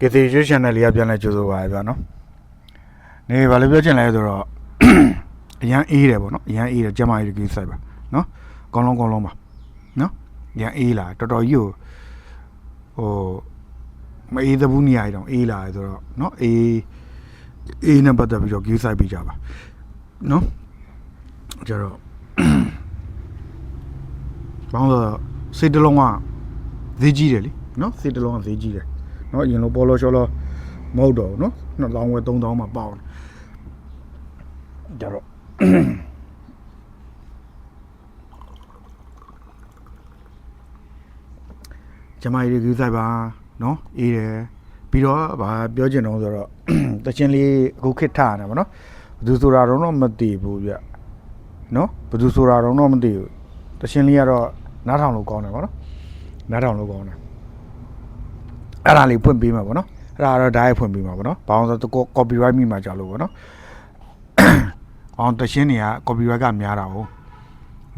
ကီတီရွှေ channel လေးကပြန်လဲကြိုးဆိုပါရဗျာနော်နေဘာလို့ပြောချင်လဲဆိုတော့အရန်အေးတယ်ပေါ့နော်အရန်အေးတယ်ကျမကြီးကြီးဆိုင်ပါနော်အကောင်းလုံးအကောင်းလုံးပါနော်အရန်အေးလာတော်တော်ကြီးကိုဟိုမအေးသဘူးနေရာကြီးတော့အေးလာတယ်ဆိုတော့နော်အေးအေးနဲ့ပတ်သက်ပြီးတော့ကြီးဆိုင်ပြီးကြပါနော်ကြတော့ဘောင်းဆိုစိတ်တစ်လုံးကဈေးကြီးတယ်လीနော်စိတ်တစ်လုံးကဈေးကြီးတယ် နော်အရင်လိုပေါ်လောရှောလောမဟုတ်တော့ဘူးနော်နှစ်လောင်းဝဲသုံးတောင်းမှပေါအောင်ကြတော့ကျမကြီးကြီးဆိုင်ပါနော်အေးတယ်ပြီးတော့ဗာပြောချင်တော့ဆိုတော့တချင်းလေးအခုခစ်ထားရတယ်ဗောနော်ဘယ်သူဆိုတာတော့တော့မသိဘူးဗျနော်ဘယ်သူဆိုတာတော့တော့မသိဘူးတချင်းလေးကတော့နားထောင်လို့ကောင်းတယ်ဗောနော်နားထောင်လို့ကောင်းတယ် အဲ့ဒါလေးဖွင့်ပေးမှာဗောနော်အဲ့ဒါကတော့ဓာတ်ရိုက်ဖွင့်ပေးမှာဗောနော်ဘာအောင်ဆိုတော့ copyright မိမှာကြလို့ဗောနော်အောင်တချင်းတွေက copyright ကများတာဟုတ်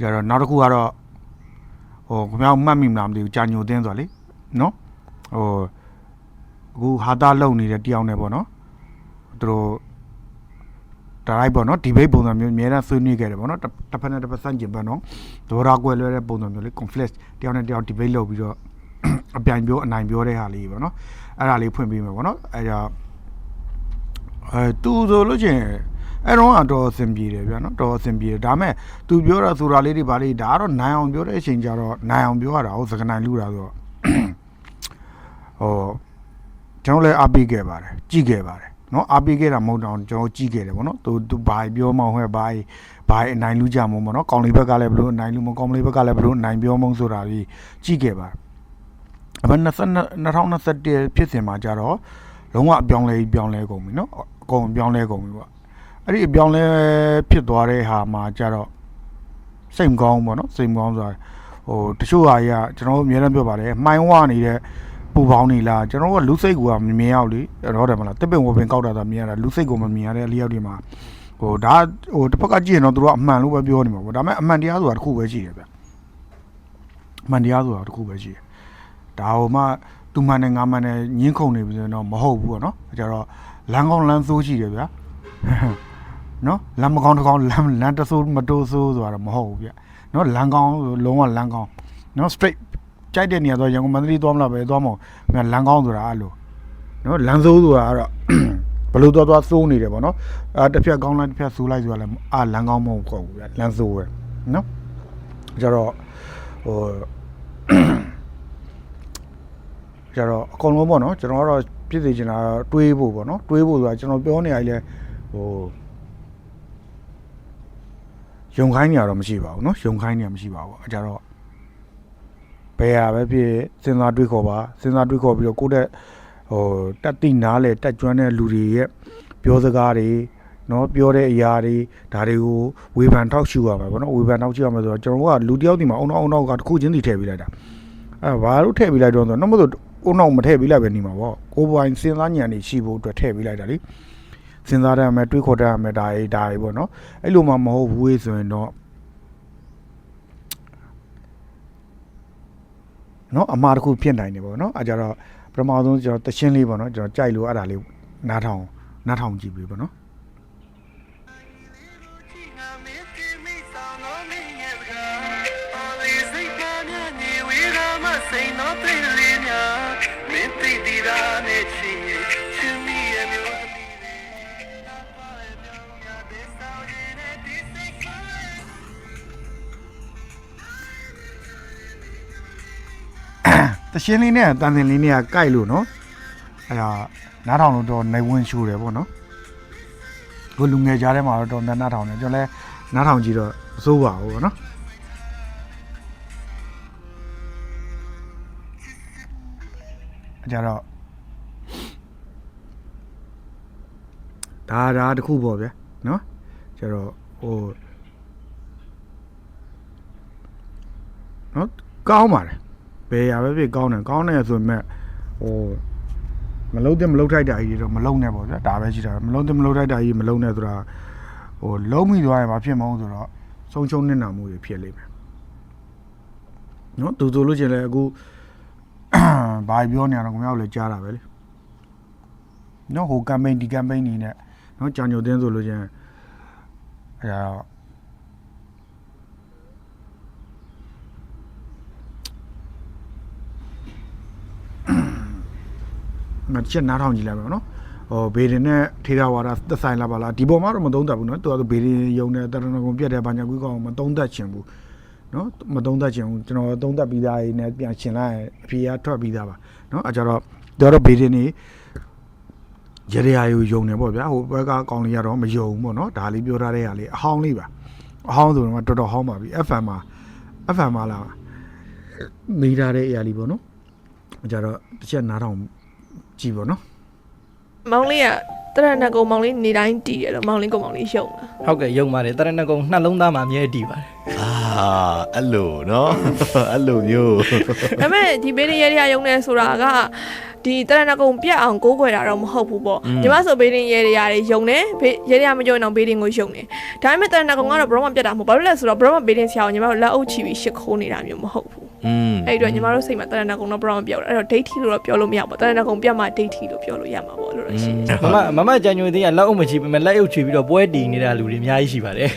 ကြတော့နောက်တစ်ခုကတော့ဟိုခင်ဗျားမှတ်မိမလားမသိဘူးကြာညိုတင်းဆိုလေနော်ဟိုအခုဟာတာလုံနေတဲ့တယောက်နဲ့ပေါ့နော်သူတို့ဒါလိုက်ပေါ့နော် debate ပုံစံမျိုးအများအားဆွေးနွေးခဲ့တယ်ပေါ့နော်တစ်တစ်ဖက်နဲ့တစ်ဖက်ဆန့်ကျင်ဘက်နော်ဒေါ်ရာကွယ်လွဲတဲ့ပုံစံမျိုးလေး conflict တယောက်နဲ့တယောက် debate လုပ်ပြီးတော့ အပြိုင်ပြောအနိုင်ပြောတဲ့ဟာလေးပေါ့နော်အဲ့ဒါလေးဖွင့်ပေးမယ်ပေါ့နော်အဲ့ဒါအဲသူဆိုလို့ချင်းအဲ့တော့တော့အဆင်ပြေတယ်ဗျာနော်တော့အဆင်ပြေတယ်ဒါမဲ့သူပြောတာဆိုတာလေးတွေဗာလေးဒါကတော့နိုင်အောင်ပြောတဲ့အချိန်ကျတော့နိုင်အောင်ပြောရတာဟုတ်စကနိုင်လူတာဆိုတော့ဟောကျွန်တော်လည်းအားပေးခဲ့ပါတယ်ကြည့်ခဲ့ပါတယ်နော်အားပေးခဲ့တာမဟုတ်တော့ကျွန်တော်ကြည့်ခဲ့တယ်ဗောနော်သူသူဘာပြောမှဟဲ့ဘာဘာအနိုင်လူကြမုံဗောနော်ကောင်းလေးဘက်ကလည်းဘလို့အနိုင်လူမကောင်းလေးဘက်ကလည်းဘလို့အနိုင်ပြောမုံဆိုတာကြီးကြည့်ခဲ့ပါတယ် အမှန်2021ဖြစ်စဉ်မှာကြတော့လုံးဝအပြောင်းလဲပြောင်းလဲကုန်ပြီနော်အကုန်ပြောင်းလဲကုန်ပြီပေါ့အဲ့ဒီအပြောင်းလဲဖြစ်သွားတဲ့ဟာမှာကြတော့စိတ်မကောင်းပေါ့နော်စိတ်မကောင်းဆိုတာဟိုတချို့ဟာကြီးကကျွန်တော်အများအားပြောပါတယ်မှိုင်းဝနေတဲ့ပူပေါင်းနေလားကျွန်တော်ကလူစိတ်ကမမြင်ရောက်လေတော့တယ်မလားတစ်ပင်ဝပင်ကောက်တာသာမြင်ရတာလူစိတ်ကမမြင်ရတဲ့အလျောက်တွေမှာဟိုဒါဟိုတစ်ဖက်ကကြည့်ရင်တော့သူတို့ကအမှန်လို့ပဲပြောနေမှာပေါ့ဒါပေမဲ့အမှန်တရားဆိုတာတစ်ခုပဲရှိတယ်ဗျအမှန်တရားဆိုတာတစ်ခုပဲရှိတယ် ဒါဟိုမှသူမှန်နဲ့ငါမှန်နဲ့ညင်းခုန်နေပြီဆိုရင်တော့မဟုတ်ဘူးပေါ့နော်ဒါကြတော့လမ်းကောင်းလမ်းဆိုးရှိတယ်ဗျာနော်လမ်းမကောင်းတစ်ကောင်းလမ်းလမ်းတဆိုးမတိုးဆိုးဆိုတာတော့မဟုတ်ဘူးဗျနော်လမ်းကောင်းလုံးဝလမ်းကောင်းနော် straight ကြိုက်တဲ့နေရာတော့ရန်ကုန်မန္တလေးသွားမလားပဲသွားမအောင်ငါလမ်းကောင်းဆိုတာအဲ့လိုနော်လမ်းဆိုးဆိုတာကတော့ဘယ်လိုသွားသွားစိုးနေတယ်ပေါ့နော်အာတစ်ဖြတ်ကောင်းလိုက်တစ်ဖြတ်ဆိုးလိုက်ဆိုတာလည်းအာလမ်းကောင်းမဟုတ်ဘူးဗျလမ်းဆိုးပဲနော်ကြတော့ဟို ကြတော့အကုန်လုံးပေါ့နော်ကျွန်တော်ကတော့ပြည့်စုံချင်တာတွေးဖို့ပေါ့နော်တွေးဖို့ဆိုတာကျွန်တော်ပြောနေရလဲဟိုယုံခိုင်းနေရတော့မရှိပါဘူးเนาะယုံခိုင်းနေရမရှိပါဘူးအဲကြတော့ ဘယ်ဟာပဲဖြစ်စဉ်းစားတွေးခေါ်ပါစဉ်းစားတွေးခေါ်ပြီးတော့ကိုယ့်တဲ့ဟိုတက်တိနားလေတက်ကျွမ်းတဲ့လူတွေရဲ့ပြောစကားတွေเนาะပြောတဲ့အရာတွေဒါတွေကိုဝေဖန်ထောက်ရှုရမှာပေါ့နော်ဝေဖန်ထောက်ရှုရမှာဆိုတော့ကျွန်တော်တို့ကလူတယောက်ဒီမှာအုံနောက်အုံနောက်ကတစ်ခုချင်းစီထည့်ပေးလိုက်တာအဲဘာလို့ထည့်ပေးလိုက်တော့ဆိုတော့မဟု ကိုနောက်မထည့်ပေးလိုက်ပဲနေမှာပေါ့ကိုပိုင်စဉ်းစားဉာဏ်တွေရှိဖို့အတွက်ထည့်ပေးလိုက်တာလေစဉ်းစားတတ်မယ်တွေးခေါ်တတ်မယ်ဒါတွေဒါတွေပေါ့နော်အဲ့လိုမှမဟုတ်ဘူးလေဆိုရင်တော့နော်အမှားတစ်ခုဖြစ်နိုင်တယ်ပေါ့နော်အဲကြတော့ပထမဆုံးကျွန်တော်တရှင်းလေးပေါ့နော်ကျွန်တော်ကြိုက်လို့အဲ့ဒါလေးနားထောင်နားထောင်ကြည့်ပြီပေါ့နော် နဲ့ချီချီမီရဲ့မျိုးသမီးတရှင်လေးနဲ့တန်တင်လေးနဲ့ကိုက်လို့နော်အဲ့ဒါနားထောင်လို့တော့နိုင်ဝင်ရှိုးတယ်ပေါ့နော်ကိုလူငယ်ကြားထဲမှာတော့နားနားထောင်တယ်ကျွန်တော်လည်းနားထောင်ကြည့်တော့အစိုးပါဘူးပေါ့နော်ကြတော့ ဒါဒါတခုပေါ့ဗျာနော်ကျတော့ဟိုနော်ကောင်းပါတယ်ဘယ်ရပဲဖြစ်ကောင်းတယ်ကောင်းတယ်ဆိုမဲ့ဟိုမလုံးတဲ့မလုံးထိုက်တာကြီးတော့မလုံးနဲ့ပေါ့ဗျာဒါပဲရှိတာမလုံးတဲ့မလုံးထိုက်တာကြီးမလုံးနဲ့ဆိုတာဟိုလုံးမိသွားရင်မဖြစ်မအောင်ဆိုတော့ဆုံးချုံနေတာမှုတွေဖြစ်လိမ့်မယ်နော်သူဆိုလို့ချင်းလည်းအခုဘာပြောနေရတော့ခင်ဗျားတို့လည်းကြားတာပဲလေနော်ဟိုကမ်ပိန်းဒီကမ်ပိန်းနေနဲ့ ကြာညိုတင်းဆိုလို့ချင်းအဲဒါတော့မတစ်ချက်နားထောင်ကြည့်လိုက်ပါနော်ဟိုဘေဒင်နဲ့ထေရဝါဒသက်ဆိုင်လာပါလားဒီပေါ်မှာတော့မသုံးသပ်ဘူးနော်သူကဘေဒင်ယုံတဲ့တရဏဂုံပြတ်တဲ့ဘာညာကွေးကောင်မသုံးသပ်ချင်ဘူးနော်မသုံးသပ်ချင်ဘူးကျွန်တော်သုံးသပ်ပြီးသားရေးနဲ့ပြန်ရှင်းလိုက်ရင်အဖြေကထွက်ပြီးသားပါနော်အဲကြတော့သူကတော့ဘေဒင်နေ ရရရာယူယုံနေပေါ့ဗျာဟိုဘက်ကကောင်လေးကတော့မယုံဘူးပေါ့နော်ဒါလေးပြောထားတဲ့ဟာလေးအဟောင်းလေးပါအဟောင်းဆိုတော့တော်တော်ဟောင်းပါပြီ FM မှာ FM မှာလာမိထားတဲ့အရာလေးပေါ့နော်အဲကြတော့တစ်ချက်နားထောင်ကြည့်ပေါ့နော်မောင်လေးကတရဏဂုံမောင်လေးနေတိုင်းတည်တယ်လို့မောင်လေးကမောင်လေးရှုံတာဟုတ်ကဲ့ယုံပါတယ်တရဏဂုံနှလုံးသားမှာအမြဲတည်ပါတယ်အာအဲ့လိုနော်အဲ့လိုမျိုးဒါပေမဲ့ဒီဘေးရင်ရဲရရုံနေဆိုတာက ဒီတရဏဂုံပြတ်အောင်ကိုးကွယ်တာတော့မဟုတ်ဘူးပေါ့ညီမဆိုဘေးရင်ရဲရတွေယုံနေဘေးရဲရမကြုံအောင်ဘေးရင်ကိုယုံနေဒါပေမဲ့တရဏဂုံကတော့ဘရောမပြတ်တာမဟုတ်ဘာလို့လဲဆိုတော့ဘရောမဘေးရင်ဆရာကိုညီမတို့လက်အုပ်ချီပြီးရှစ်ခိုးနေတာမျိုးမဟုတ်ဘူးอืม အဲ့ဒီတော့ညီမတို့စိတ်မှာတရဏဂုံတော့ဘရောမပြောက်ဘူးအဲ့တော့ဒိဋ္ဌိလို့တော့ပြောလို့မရဘူးတရဏဂုံပြတ်မှဒိဋ္ဌိလို့ပြောလို့ရမှာပေါ့လို့တော့ရှိတယ်မမမမကြံညိုသေးကလက်အုပ်မချီပေမဲ့လက်အုပ်ချီပြီးတော့ပွဲတည်နေတာလူတွေအများကြီးရှိပါတယ်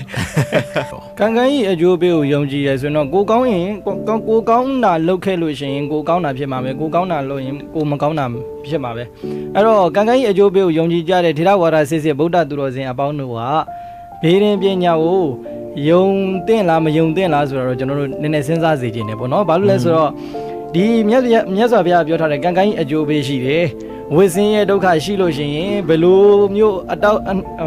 ကံကံကြီးအကျိုးပေးကိုယုံကြည်ရဆိုရင်တော့ကိုကောင်းရင်ကိုကောင်းကိုကောင်းတာလုပ်ခဲ့လို့ရှိရင်ကိုကောင်းတာဖြစ်မှာပဲကိုကောင်းတာလုပ်ရင်ကိုမကောင်းတာဖြစ်မှာပဲအဲ့တော့ကံကံကြီးအကျိုးပေးကိုယုံကြည်ကြတဲ့ထေရဝါဒစစ်စစ်ဗုဒ္ဓသူတော်စင်အပေါင်းတို့ကဘေးရင်ပညာကို ယုံတဲ့လားမယုံတဲ့လားဆိုတော့ကျွန်တော်တို့နည်းနည်းစဉ်းစားစေချင်တယ်ပေါ့နော်ဘာလို့လဲဆိုတော့ဒီမြတ်မြတ်စွာဘုရားပြောထားတဲ့ကံကံကြီးအကျိုးပေးရှိတယ်ဝိစင်းရဲ့ဒုက္ခရှိလို့ရှိရင်ဘယ်လိုမျိုးအတောက်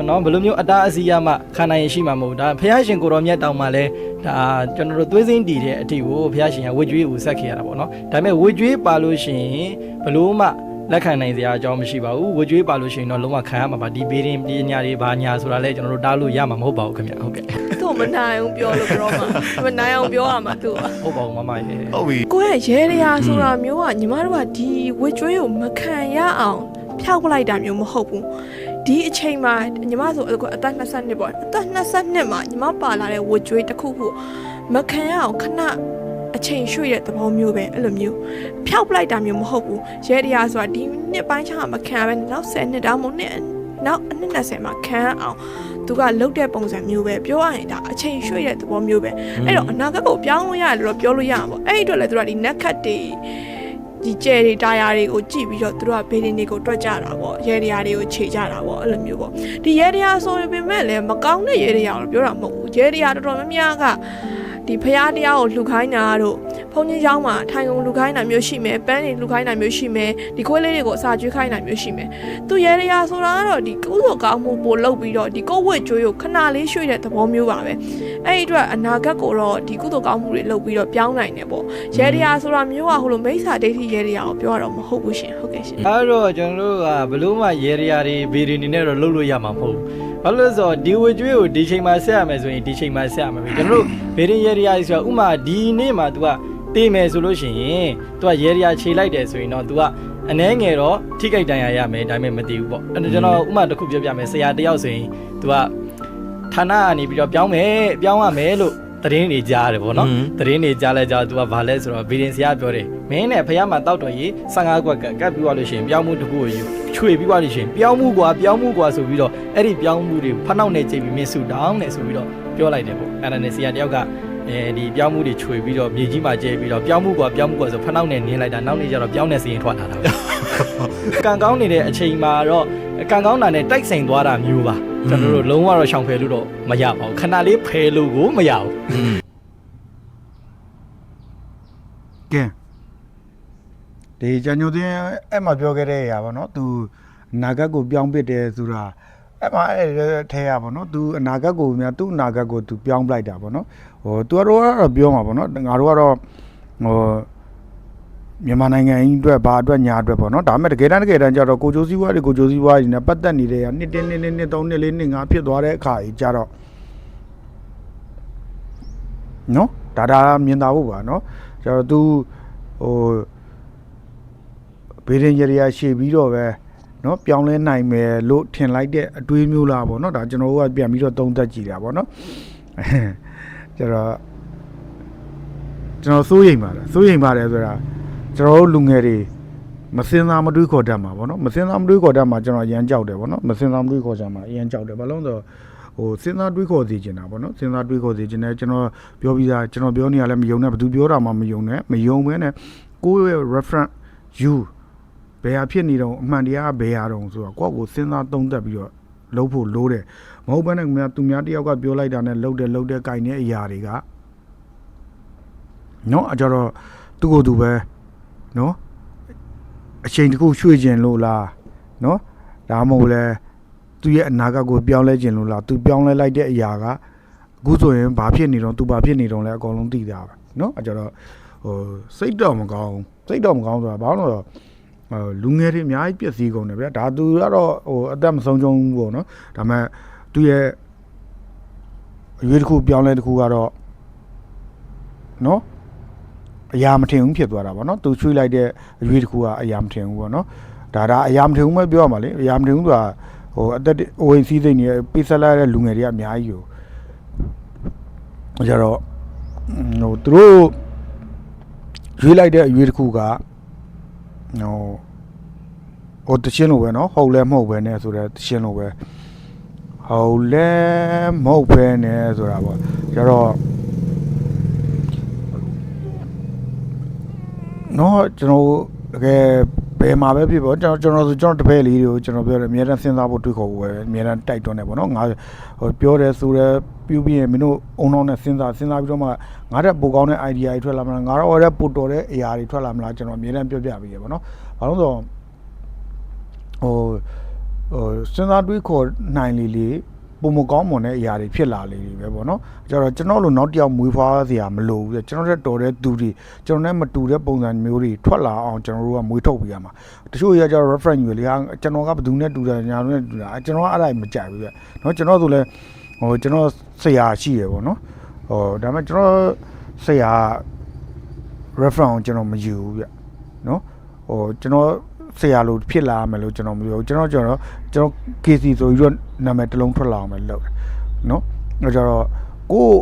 နော်ဘယ်လိုမျိုးအတားအဆီးရမှခံနိုင်ရင်ရှိမှာမဟုတ်ဒါဘုရားရှင်ကိုတော်မြတ်တောင်းမှလဲဒါကျွန်တော်တို့သွေးစင်းတည်တဲ့အထိကိုဘုရားရှင်ကဝိကျွေးကိုဆက်ခဲ့ရတာပေါ့နော်ဒါပေမဲ့ဝိကျွေးပါလို့ရှိရင်ဘယ်လို့မှ လက်ခံနိုင်စရာအကြောင်းမရှိပါဘူးဝိကျွေးပါလို့ရှိရင်တော့လုံးဝခံရမှာပါဒီဘေးရင်ပညာတွေဘာညာဆိုတာလဲကျွန်တော်တို့တားလို့ရမှာမဟုတ်ပါဘူးခင်ဗျဟုတ်ကဲ့သူ့မနိုင်အောင်ပြောလို့ပြောမှာမနိုင်အောင်ပြောရမှာသူကဟုတ်ပါဘူးမမရေဟုတ်ပြီကိုယ့်ရဲ့ရဲရရာဆိုတာမျိုးကညီမတို့ကဒီဝစ်ကျွေးကိုမခံရအောင်ဖျောက်ပလိုက်တာမျိုးမဟုတ်ဘူးဒီအချိန်မှာညီမဆိုအခုအသက်20နှစ်ပေါ့အသက်20နှစ်မှာညီမပါလာတဲ့ဝစ်ကျွေးတစ်ခုခုမခံရအောင်ခဏအ ချိန်ရွှေ့တဲ့သဘောမျိုးပဲအဲ့လိုမျိုးဖျောက်ပလိုက်တာမျိုးမဟုတ်ဘူးရဲရရာဆိုတာဒီနှစ်ပိုင်းချာမခံရပဲနောက်10နှစ်တောင်မဟုတ်နှစ်နောက်အနှစ်20မှာခံရအောင်သူကလုတ်တဲ့ပုံစံမျိုးပဲပြောရရင်ဒါအချိန်ရွှေ့တဲ့သဘောမျိုးပဲအဲ့တော့အနာဂတ်ကိုပြောင်းလို့ရတယ်လို့တော့ပြောလို့ရမှာပေါ့အဲ့ဒီအတွက်လည်းသူကဒီနက်ခတ်တွေဒီကျဲတွေတာယာတွေကိုကြည့်ပြီးတော့သူတို့ကဘေးဒင်းတွေကိုတွက်ကြတာပေါ့ရဲရရာတွေကိုခြေကြတာပေါ့အဲ့လိုမျိုးပေါ့ဒီရဲရရာဆိုရင်ပေမဲ့လည်းမကောင်းတဲ့ရဲရရာကိုပြောတာမဟုတ်ဘူးရဲရရာတော်တော်များများက ဒီဖျားတရားကိုလှူခိုင်းတာတို့ဘုန်းကြီးเจ้าမှာထိုင်ကုန်လှူခိုင်းတာမျိုးရှိမယ်ပန်းတွေလှူခိုင်းတာမျိုးရှိမယ်ဒီခွေးလေးတွေကိုအစာကျွေးခိုင်းတာမျိုးရှိမယ်သူရဲရရာဆိုတာကတော့ဒီကုသိုလ်ကောင်းမှုပို့လုပ်ပြီးတော့ဒီကိုယ့်ဝတ်ကြွေးကိုခဏလေးရွှေ့တဲ့သဘောမျိုးပါပဲအဲ့ဒီအတွက်အနာဂတ်ကိုတော့ဒီကုသိုလ်ကောင်းမှုတွေလုပ်ပြီးတော့ပြောင်းနိုင်တယ်ပေါ့ရဲရရာဆိုတာမျိုးကဟိုလိုမိစ္ဆာဒိဋ္ဌိရဲရရာကိုပြောရတော့မဟုတ်ဘူးရှင်ဟုတ်ကဲ့ရှင် အဲ့တော့ကျွန်တော်တို့ကဘလို့မှရေရရာတွေဗီဒီနေနဲ့တော့လုပ်လို့ရမှာမဟုတ်ဘူး ဘာလို့လဲဆိုတော့ဒီဝေကျွေးကိုဒီချိန်မှာဆက်ရမယ်ဆိုရင်ဒီချိန်မှာဆက်ရမှာပဲကျွန်တော်တို့ဗီဒီရေရရာကြီးဆိုတာဥမာဒီနေ့မှာ तू ကတေးမယ်ဆိုလို့ရှိရင် तू ကရေရရာခြေလိုက်တယ်ဆိုရင်တော့ तू ကအနှဲငယ်တော့ထိခိုက်တန်ရာရမယ်ဒါပေမဲ့မသိဘူးပေါ့အဲ့တော့ကျွန်တော်ဥမာတစ်ခုပြောပြမယ်ဆရာတယောက်ဆိုရင် तू ကဌာနကနေပြီးတော့ပြောင်းမယ်ပြောင်းရမယ်လို့သတင်းတွေကြားတယ်ပေါ့နော် သတင်းတွေကြားလဲကြား तू ကဘာလဲဆိုတော့ဗီဒင်ဆရာပြောတယ်မင်းနဲ့ဖះမှာတောက်တော်ကြီး15ခွက်ကကတ်ပြီးသွားလို့ရှိရင်ပြောင်းမှုတစ်ခုကိုယူချွေပြီးသွားလို့ရှိရင်ပြောင်းမှုကွာပြောင်းမှုကွာဆိုပြီးတော့ အဲ့ဒီပြောင်းမှုတွေဖနှောက်နေချိန်ပြီးမင်းဆူတောင်းနေဆိုပြီးတော့ပြောလိုက်တယ်ပေါ့အဲ့ဒါနဲ့ဆရာတယောက်ကအဲဒီပြောင်းမှုတွေချွေပြီးတော့မြေကြီးမှာကျဲပြီးတော့ပြောင်းမှုကွာပြောင်းမှုကွာဆိုဖနှောက်နေနင်းလိုက်တာနောက်နေ့ကျတော့ပြောင်းနေစီရင်ထွက်လာတာပဲကံကောင်းနေတဲ့အချိန်မှာတော့ကံကောင်းတာနဲ့တိုက်ဆိုင်သွားတာမျိုးပါကျွန်တော်တို့လုံးဝတော့ရှောင်ဖယ်လို့တော့မရပါဘူးခဏလေးဖယ်လို့ကိုမရဘူးကဲဒီကြံညိုသင်းအဲ့မှာပြောခဲ့တဲ့အရာပေါ့နော် तू အနာဂတ်ကိုပြောင်းပစ်တယ်ဆိုတာ အဲ့မှာအဲ့ထဲရပါတော့ तू အနာဂတ်ကိုများသူ့အနာဂတ်ကို तू ပြောင်းပလိုက်တာပေါ့နော်ဟို तू ကတော့ကတော့ပြောမှာပေါ့နော်ငါတို့ကတော့ဟိုမြန်မာနိုင်ငံကြီးအတွက်ဘာအတွက်ညာအတွက်ပေါ့နော်ဒါပေမဲ့တကယ်တမ်းတကယ်တမ်းကျတော့ကိုချိုးစည်းဝါးတွေကိုချိုးစည်းဝါးတွေနဲ့ပတ်သက်နေတဲ့ကနှစ်တင်းနှစ်နှစ်နှစ်သုံးနှစ်လေးနှစ်ငါဖြစ်သွားတဲ့အခါကြီးကျတော့နော်ဒါဒါမြင်တာဖို့ပါနော်ကျတော့ तू ဟိုဘေးရင်ရရရှေ့ပြီးတော့ပဲ နော်ပြောင်းလဲနိုင်မယ်လို့ထင်လိုက်တဲ့အတွေးမျိုးလားပေါ့နော်ဒါကျွန်တော်တို့ကပြန်ပြီးတော့သုံးသပ်ကြည့်တာပေါ့နော်ကျတော့ကျွန်တော်စိုးရိမ်ပါတယ်စိုးရိမ်ပါတယ်ဆိုတာကျွန်တော်တို့လူငယ်တွေမစင်သာမတွေးခေါ်တတ်မှာပေါ့နော်မစင်သာမတွေးခေါ်တတ်မှာကျွန်တော်ရမ်းကြောက်တယ်ပေါ့နော်မစင်သာမတွေးခေါ်ကြမှာရမ်းကြောက်တယ်ဘာလို့လဲဆိုတော့ဟိုစဉ်းစားတွေးခေါ်စီကျင်တာပေါ့နော်စဉ်းစားတွေးခေါ်စီကျင်တယ်ကျွန်တော်ပြောပြီးသားကျွန်တော်ပြောနေရလဲမယုံနဲ့ဘသူပြောတာမှမယုံနဲ့မယုံဘဲနဲ့ကိုယ့်ရဲ့ reference you ဘယ်ဟာဖြစ်နေတော့အမှန်တရားကဘယ်ဟာတော့ဆိုတော့ကိုယ့်ကိုစဉ်းစားသုံးသပ်ပြီးတော့လုပ်ဖို့လိုတယ်မဟုတ်ဘဲနဲ့ခင်ဗျာသူများတယောက်ကပြောလိုက်တာနဲ့လှုပ်တယ်လှုပ်တယ်ကြိုင်တဲ့အရာတွေကနော်အကြတော့သူ့ကိုယ်သူပဲနော်အချိန်တစ်ခုရွှေ့ခြင်းလို့လားနော်ဒါမှမဟုတ်လဲသူ့ရဲ့အနာဂတ်ကိုပြောင်းလဲခြင်းလို့လားသူပြောင်းလဲလိုက်တဲ့အရာကအခုဆိုရင်ဘာဖြစ်နေတော့သူဘာဖြစ်နေတော့လဲအကုန်လုံးသိတာပဲနော်အကြတော့ဟိုစိတ်တော့မကောင်းဘူးစိတ်တော့မကောင်းဆိုတာဘာလို့လဲဆိုတော့ဟို လူငယ်တွေအများကြီးပြည့်စည်ကုန်တယ်ဗျာဒါသူကတော့ဟိုအသက်မဆုံးချုံဘူးပေါ့နော်ဒါပေမဲ့သူ့ရဲ့အရွေးတစ်ခုပြောင်းလဲတစ်ခုကတော့နော်အရာမထင်ဘူးဖြစ်သွားတာပေါ့နော်သူချွေးလိုက်တဲ့အရွေးတစ်ခုကအရာမထင်ဘူးပေါ့နော်ဒါဒါအရာမထင်ဘူးပဲပြောရမှာလေအရာမထင်ဘူးဆိုတာဟိုအသက်အိုဝင်စီးစိတ်နေပိဆက်လာတဲ့လူငယ်တွေကအများကြီးကိုကြတော့ဟိုသူတို့ရွေးလိုက်တဲ့အရွေးတစ်ခုက ဟိုဟိုတချင်းလိုပဲเนาะဟုတ်လဲမဟုတ်ပဲနဲ့ဆိုတော့တချင်းလိုပဲဟုတ်လဲမဟုတ်ပဲနဲ့ဆိုတာပေါ့ကျတော့နော်ကျွန်တော်တကယ်ဘ ယ်မှာပဲဖြစ်ပေါ့ကျွန်တော်ကျွန်တော်ဆိုကျွန်တော်တပည့်လေးတွေကိုကျွန်တော်ပြောတယ်အများတန်းစဉ်းစားဖို့တွေးခေါ်ဖို့ပဲအများတန်းတိုက်တွန်းတယ်ပေါ့နော်ငါဟိုပြောတယ်ဆိုတယ်ပြုပြီးရင်မင်းတို့အုံနောက်နဲ့စဉ်းစားစဉ်းစားပြီးတော့မှငါတက်ပိုကောင်းတဲ့ idea တွေထွက်လာမလားငါတော့လည်းပိုတော်တဲ့အရာတွေထွက်လာမလားကျွန်တော်အများတန်းပြောပြပေးရပေါ့နော်ဘာလို့လဲဆိုတော့ဟိုဟိုစဉ်းစားတွေးခေါ်နိုင်လေလေ ပုံမကောင်းမွန်တဲ့အရာတွေဖြစ်လာလေလေပဲပေါ့နော်ကျတော့ကျွန်တော်လိုနောက်တစ်ယောက်မွေးဖွားစရာမလိုဘူးကျွန်တော်တက်တော်တဲ့သူတွေကျွန်တော်နဲ့မတူတဲ့ပုံစံမျိုးတွေထွက်လာအောင်ကျွန်တော်တို့ကမွေးထုတ်ပေးရမှာတချို့တွေကကျတော့ reference ယူလေဟာကျွန်တော်ကဘယ်သူနဲ့တူတယ်ညာတို့နဲ့တူတာကျွန်တော်ကအဲ့ဒါမကြိုက်ဘူးပြเนาะကျွန်တော်ဆိုလဲဟိုကျွန်တော်ဆရာရှိရပေါ့နော်ဟိုဒါပေမဲ့ကျွန်တော်ဆရာ reference ကိုကျွန်တော်မယူဘူးပြเนาะဟိုကျွန်တော် ဆရာလို့ဖြစ်လာမယ်လို့ကျွန်တော်မပြောဘူးကျွန်တော်ကျွန်တော်ကျွန်တော် KC ဆိုပြီးတော့နာမည်တစ်လုံးထွက်လာအောင်ပဲလုပ်တယ်နော်အဲကြတော့ကိုယ့်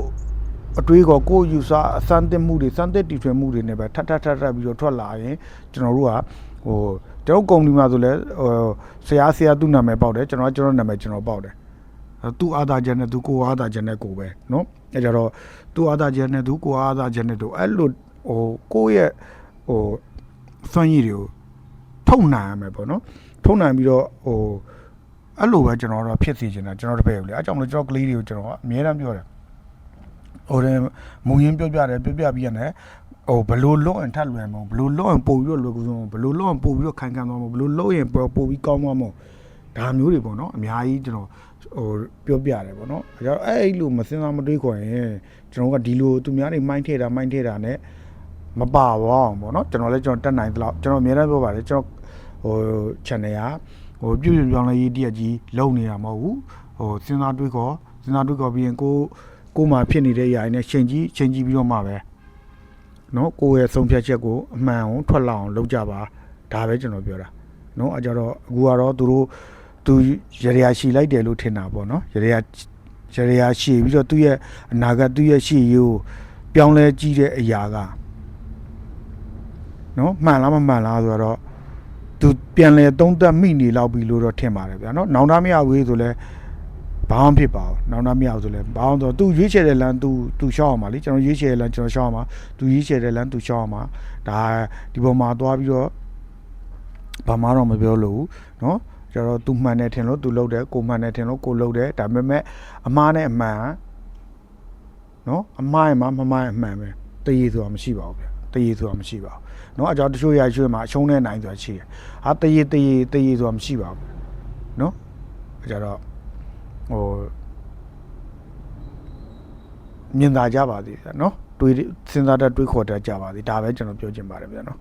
အတွေးကောကိုယ့် user အစမ်းသစ်မှုတွေစမ်းသစ်တီထွင်မှုတွေနဲ့ပဲထပ်ထပ်ထပ်ထပ်ပြီးတော့ထွက်လာရင်ကျွန်တော်တို့ကဟိုကျွန်တော်ကုမ္ပဏီမှာဆိုလဲဟိုဆရာဆရာသူ့နာမည်ပေါက်တယ်ကျွန်တော်ကကျွန်တော်နာမည်ကျွန်တော်ပေါက်တယ်သူ့အာသာချက်နဲ့သူကိုအာသာချက်နဲ့ကိုပဲနော်အဲကြတော့သူ့အာသာချက်နဲ့သူကိုအာသာချက်နဲ့သူအဲ့လိုဟိုကိုယ့်ရဲ့ဟိုစွမ်းရည်တွေကို ထုတ်နိုင်ရမယ်ပေါ့နော်ထုတ်နိုင်ပြီးတော့ဟိုအဲ့လိုပဲကျွန်တော်တို့ဖြစ်စီချင်တာကျွန်တော်တပည့်ကိုလေအဲကြောင့်မလို့ကျွန်တော်ကလေးတွေကိုကျွန်တော်ကအများအားပြောတယ်ဟိုတယ်မူရင်းပြောပြတယ်ပြောပြပြီးရတယ်ဟိုဘလို့လွတ်ရင်ထပ်လွယ်မဟုတ်ဘလို့လွတ်ရင်ပို့ပြီးတော့လွယ်ကူဆုံးဘလို့လွတ်ရင်ပို့ပြီးတော့ခိုင်ခံသွားမဟုတ်ဘလို့လွတ်ရင်ပို့ပို့ပြီးကောင်းသွားမဟုတ်ဒါမျိုးတွေပေါ့နော်အများကြီးကျွန်တော်ဟိုပြောပြတယ်ပေါ့နော်အဲကြောင့်အဲ့လိုမစင်စားမတွေးခေါ်ရင်ကျွန်တော်ကဒီလိုသူများတွေမိုင်းထဲတာမိုင်းထဲတာ ਨੇ မပါဘောအောင်ပေါ့နော်ကျွန်တော်လည်းကျွန်တော်တက်နိုင်သလောက်ကျွန်တော်အများအားပြောပါတယ်ကျွန်တော် ဟို channel ကဟိုပြုပြုပြောင်းလဲရေးတရက်ကြီးလုံနေတာမဟုတ်ဘူးဟိုစဉ်းစားတွေးခေါ်စဉ်းစားတွေးခေါ်ပြီးရင်ကိုကိုမှဖြစ်နေတဲ့ຢာရင်းနဲ့ချိန်ကြီးချိန်ကြီးပြီးတော့မှပဲနော်ကိုရဲ့ဆုံးဖြတ်ချက်ကိုအမှန်အောင်ထွက်လာအောင်လုပ်ကြပါဒါပဲကျွန်တော်ပြောတာနော်အကြတော့အခုကတော့သူတို့သူရရရှိလိုက်တယ်လို့ထင်တာပေါ့နော်ရရရရရှိပြီးတော့သူ့ရဲ့အနာဂတ်သူ့ရဲ့ရှိရေးကိုပြောင်းလဲကြည့်တဲ့အရာကနော်မှန်လားမမှန်လားဆိုတော့ သူပြန်လဲသုံးသက်မိနေလောက်ပြီလို့တော့ထင်ပါတယ်ဗျာနော်နောင်တမရဝေးဆိုလဲဘာမှဖြစ်ပါဘူးနောင်တမရဆိုလဲဘာမှတော့သူရွေးချယ်တဲ့လမ်းသူသူရှောက်အောင်ပါလေကျွန်တော်ရွေးချယ်တဲ့လမ်းကျွန်တော်ရှောက်အောင်ပါသူရွေးချယ်တဲ့လမ်းသူရှောက်အောင်ပါဒါဒီပေါ်မှာသွားပြီးတော့ဘာမှတော့မပြောလို့ဘူးနော်ကျွန်တော်သူမှန်တယ်ထင်လို့သူလုပ်တယ်ကိုမှန်တယ်ထင်လို့ကိုလုပ်တယ်ဒါပေမဲ့အမားနဲ့အမှန်နော်အမားရဲ့မှာမမားရဲ့အမှန်ပဲတည်ရည်ဆိုတာမရှိပါဘူးဗျတည်ရည်ဆိုတာမရှိပါဘူး နော်အကြောင်းတချို့ရရွှေမှာအရှုံးနဲ့နိုင်ဆိုတာရှိတယ်ဟာတရေတရေတရေဆိုတာမရှိပါဘူးနော်အကြတော့ဟိုမြင်သာကြပါသေးတယ်နော်တွေးစဉ်းစားတတ်တွေးခေါ်တတ်ကြပါသေးဒါပဲကျွန်တော်ပြောချင်ပါတယ်ဗျာနော်